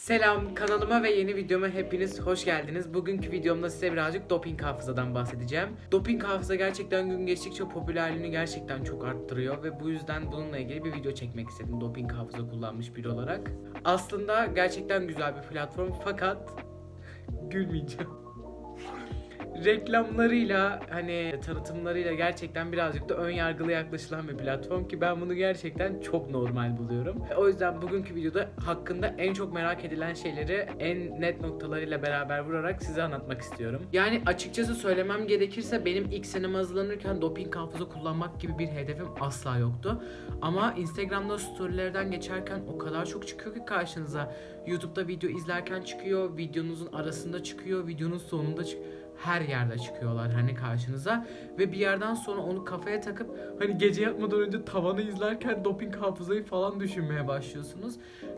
Selam kanalıma ve yeni videoma hepiniz hoş geldiniz. Bugünkü videomda size birazcık doping hafızadan bahsedeceğim. Doping hafıza gerçekten gün geçtikçe popülerliğini gerçekten çok arttırıyor ve bu yüzden bununla ilgili bir video çekmek istedim doping hafıza kullanmış biri olarak. Aslında gerçekten güzel bir platform fakat gülmeyeceğim. Reklamlarıyla hani tanıtımlarıyla gerçekten birazcık da ön yargılı yaklaşılan bir platform ki ben bunu gerçekten çok normal buluyorum. O yüzden bugünkü videoda hakkında en çok merak edilen şeyleri en net noktalarıyla beraber vurarak size anlatmak istiyorum. Yani açıkçası söylemem gerekirse benim ilk senem hazırlanırken doping hafıza kullanmak gibi bir hedefim asla yoktu. Ama Instagram'da storylerden geçerken o kadar çok çıkıyor ki karşınıza. YouTube'da video izlerken çıkıyor, videonuzun arasında çıkıyor, videonun sonunda çıkıyor her yerde çıkıyorlar hani karşınıza ve bir yerden sonra onu kafaya takıp hani gece yatmadan önce tavanı izlerken doping hafızayı falan düşünmeye başlıyorsunuz.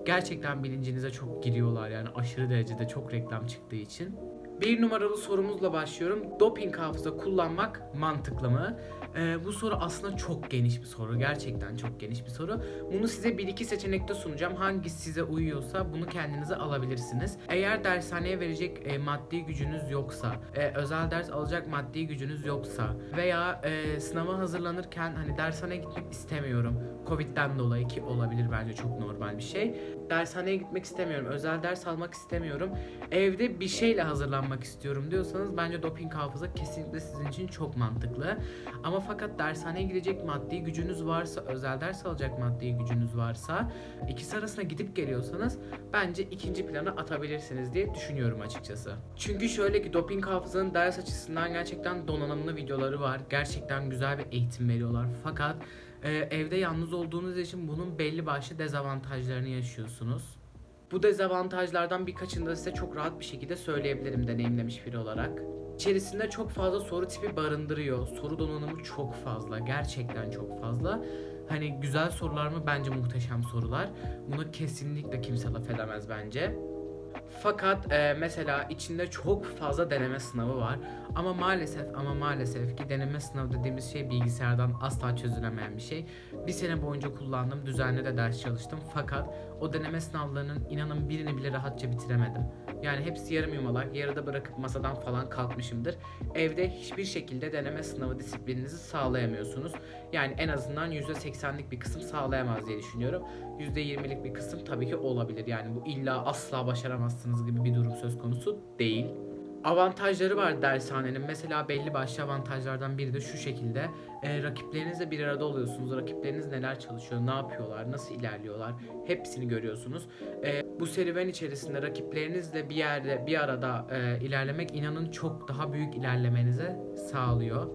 Gerçekten bilincinize çok giriyorlar yani aşırı derecede çok reklam çıktığı için. Bir numaralı sorumuzla başlıyorum. Doping hafıza kullanmak mantıklı mı? Ee, bu soru aslında çok geniş bir soru. Gerçekten çok geniş bir soru. Bunu size bir iki seçenekte sunacağım. Hangisi size uyuyorsa bunu kendinize alabilirsiniz. Eğer dershaneye verecek e, maddi gücünüz yoksa, e, özel ders alacak maddi gücünüz yoksa veya e, sınava hazırlanırken hani dershaneye gitmek istemiyorum. Covid'den dolayı ki olabilir bence çok normal bir şey. Dershaneye gitmek istemiyorum. Özel ders almak istemiyorum. Evde bir şeyle hazırlanmak istiyorum diyorsanız bence doping hafıza kesinlikle sizin için çok mantıklı. Ama fakat dershaneye gidecek maddi gücünüz varsa, özel ders alacak maddi gücünüz varsa, ikisi arasında gidip geliyorsanız bence ikinci plana atabilirsiniz diye düşünüyorum açıkçası. Çünkü şöyle ki doping hafızanın ders açısından gerçekten donanımlı videoları var. Gerçekten güzel bir eğitim veriyorlar. Fakat e, evde yalnız olduğunuz için bunun belli başlı dezavantajlarını yaşıyorsunuz. Bu dezavantajlardan birkaçını da size çok rahat bir şekilde söyleyebilirim deneyimlemiş biri olarak. İçerisinde çok fazla soru tipi barındırıyor. Soru donanımı çok fazla. Gerçekten çok fazla. Hani güzel sorular mı? Bence muhteşem sorular. Bunu kesinlikle kimse laf edemez bence. Fakat e, mesela içinde çok fazla deneme sınavı var. Ama maalesef ama maalesef ki deneme sınavı dediğimiz şey bilgisayardan asla çözülemeyen bir şey. Bir sene boyunca kullandım, düzenli de ders çalıştım. Fakat o deneme sınavlarının inanın birini bile rahatça bitiremedim. Yani hepsi yarım yamalak, yarıda bırakıp masadan falan kalkmışımdır. Evde hiçbir şekilde deneme sınavı disiplininizi sağlayamıyorsunuz. Yani en azından %80'lik bir kısım sağlayamaz diye düşünüyorum. %20'lik bir kısım tabii ki olabilir. Yani bu illa asla başaramazsınız gibi bir durum söz konusu değil. Avantajları var dershanenin. Mesela belli başlı avantajlardan biri de şu şekilde. E, rakiplerinizle bir arada oluyorsunuz. Rakipleriniz neler çalışıyor, ne yapıyorlar, nasıl ilerliyorlar hepsini görüyorsunuz. E, bu serüven içerisinde rakiplerinizle bir yerde bir arada e, ilerlemek inanın çok daha büyük ilerlemenize sağlıyor.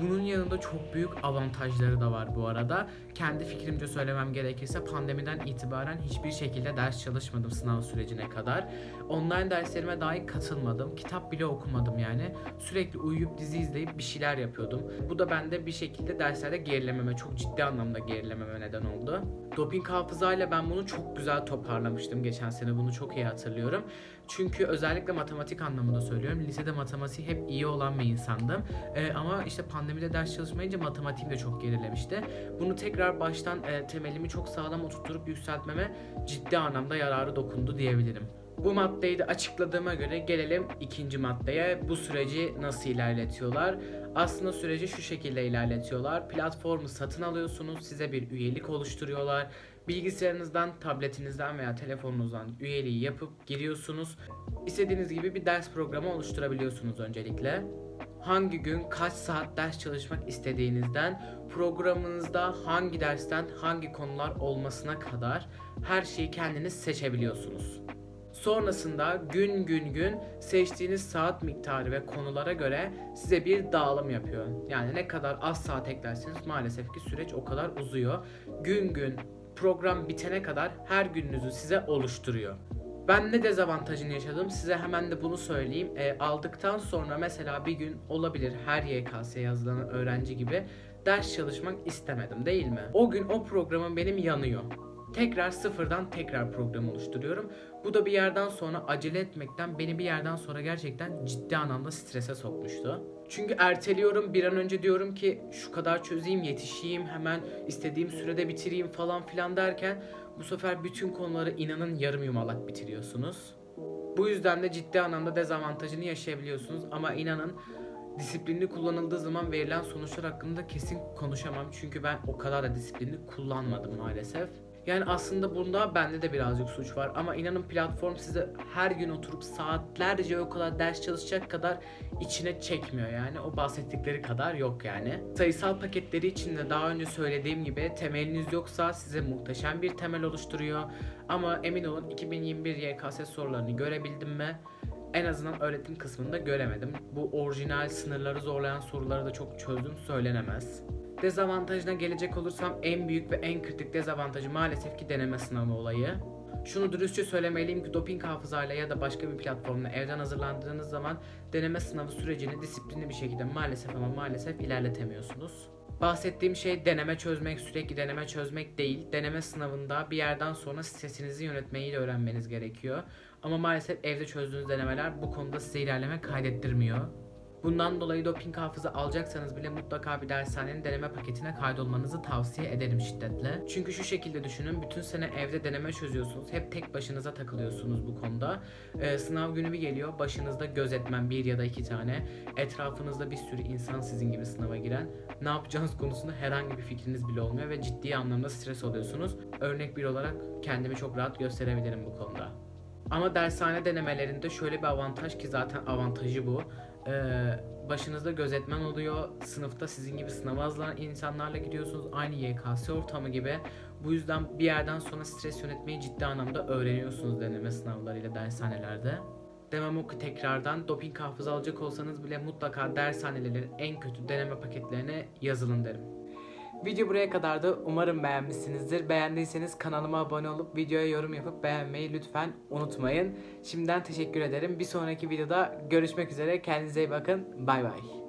Bunun yanında çok büyük avantajları da var bu arada. Kendi fikrimce söylemem gerekirse pandemiden itibaren hiçbir şekilde ders çalışmadım sınav sürecine kadar. Online derslerime dahi katılmadım. Kitap bile okumadım yani. Sürekli uyuyup dizi izleyip bir şeyler yapıyordum. Bu da bende bir şekilde derslerde gerilememe, çok ciddi anlamda gerilememe neden oldu. Doping hafızayla ben bunu çok güzel toparlamıştım geçen sene. Bunu çok iyi hatırlıyorum. Çünkü özellikle matematik anlamında söylüyorum. Lisede matematiği hep iyi olan bir insandım. Ee, ama işte pandemide ders çalışmayınca matematiğim de çok gerilemişti. Bunu tekrar baştan e, temelimi çok sağlam oturtup yükseltmeme ciddi anlamda yararı dokundu diyebilirim. Bu maddeyi de açıkladığıma göre gelelim ikinci maddeye. Bu süreci nasıl ilerletiyorlar? Aslında süreci şu şekilde ilerletiyorlar. Platformu satın alıyorsunuz, size bir üyelik oluşturuyorlar. Bilgisayarınızdan, tabletinizden veya telefonunuzdan üyeliği yapıp giriyorsunuz. İstediğiniz gibi bir ders programı oluşturabiliyorsunuz öncelikle hangi gün kaç saat ders çalışmak istediğinizden programınızda hangi dersten hangi konular olmasına kadar her şeyi kendiniz seçebiliyorsunuz. Sonrasında gün gün gün seçtiğiniz saat miktarı ve konulara göre size bir dağılım yapıyor. Yani ne kadar az saat eklerseniz maalesef ki süreç o kadar uzuyor. Gün gün program bitene kadar her gününüzü size oluşturuyor. Ben ne dezavantajını yaşadım size hemen de bunu söyleyeyim. E, aldıktan sonra mesela bir gün olabilir her YKS yazılan öğrenci gibi ders çalışmak istemedim değil mi? O gün o programım benim yanıyor. Tekrar sıfırdan tekrar program oluşturuyorum. Bu da bir yerden sonra acele etmekten beni bir yerden sonra gerçekten ciddi anlamda strese sokmuştu. Çünkü erteliyorum bir an önce diyorum ki şu kadar çözeyim yetişeyim hemen istediğim sürede bitireyim falan filan derken Bu sefer bütün konuları inanın yarım yumalak bitiriyorsunuz. Bu yüzden de ciddi anlamda dezavantajını yaşayabiliyorsunuz ama inanın disiplinli kullanıldığı zaman verilen sonuçlar hakkında kesin konuşamam. Çünkü ben o kadar da disiplinli kullanmadım maalesef. Yani aslında bunda bende de birazcık suç var ama inanın platform size her gün oturup saatlerce o kadar ders çalışacak kadar içine çekmiyor yani o bahsettikleri kadar yok yani. Sayısal paketleri için de daha önce söylediğim gibi temeliniz yoksa size muhteşem bir temel oluşturuyor ama emin olun 2021 YKS sorularını görebildim mi? En azından öğretim kısmında göremedim. Bu orijinal sınırları zorlayan soruları da çok çözdüm söylenemez. Dezavantajına gelecek olursam en büyük ve en kritik dezavantajı maalesef ki deneme sınavı olayı. Şunu dürüstçe söylemeliyim ki doping hafızayla ya da başka bir platformla evden hazırlandığınız zaman deneme sınavı sürecini disiplinli bir şekilde maalesef ama maalesef ilerletemiyorsunuz. Bahsettiğim şey deneme çözmek, sürekli deneme çözmek değil. Deneme sınavında bir yerden sonra stresinizi yönetmeyi de öğrenmeniz gerekiyor. Ama maalesef evde çözdüğünüz denemeler bu konuda size ilerleme kaydettirmiyor. Bundan dolayı doping hafıza alacaksanız bile mutlaka bir dershanenin deneme paketine kaydolmanızı tavsiye ederim şiddetle. Çünkü şu şekilde düşünün, bütün sene evde deneme çözüyorsunuz. Hep tek başınıza takılıyorsunuz bu konuda. Ee, sınav günü bir geliyor, başınızda gözetmen bir ya da iki tane. Etrafınızda bir sürü insan sizin gibi sınava giren. Ne yapacağınız konusunda herhangi bir fikriniz bile olmuyor ve ciddi anlamda stres oluyorsunuz. Örnek bir olarak kendimi çok rahat gösterebilirim bu konuda. Ama dershane denemelerinde şöyle bir avantaj ki zaten avantajı bu. Ee, başınızda gözetmen oluyor. Sınıfta sizin gibi sınava hazırlanan insanlarla gidiyorsunuz. Aynı YKS ortamı gibi. Bu yüzden bir yerden sonra stres yönetmeyi ciddi anlamda öğreniyorsunuz deneme sınavlarıyla dershanelerde. Demem o ki tekrardan doping hafıza alacak olsanız bile mutlaka dershanelerin en kötü deneme paketlerine yazılın derim. Video buraya kadardı. Umarım beğenmişsinizdir. Beğendiyseniz kanalıma abone olup videoya yorum yapıp beğenmeyi lütfen unutmayın. Şimdiden teşekkür ederim. Bir sonraki videoda görüşmek üzere. Kendinize iyi bakın. Bay bay.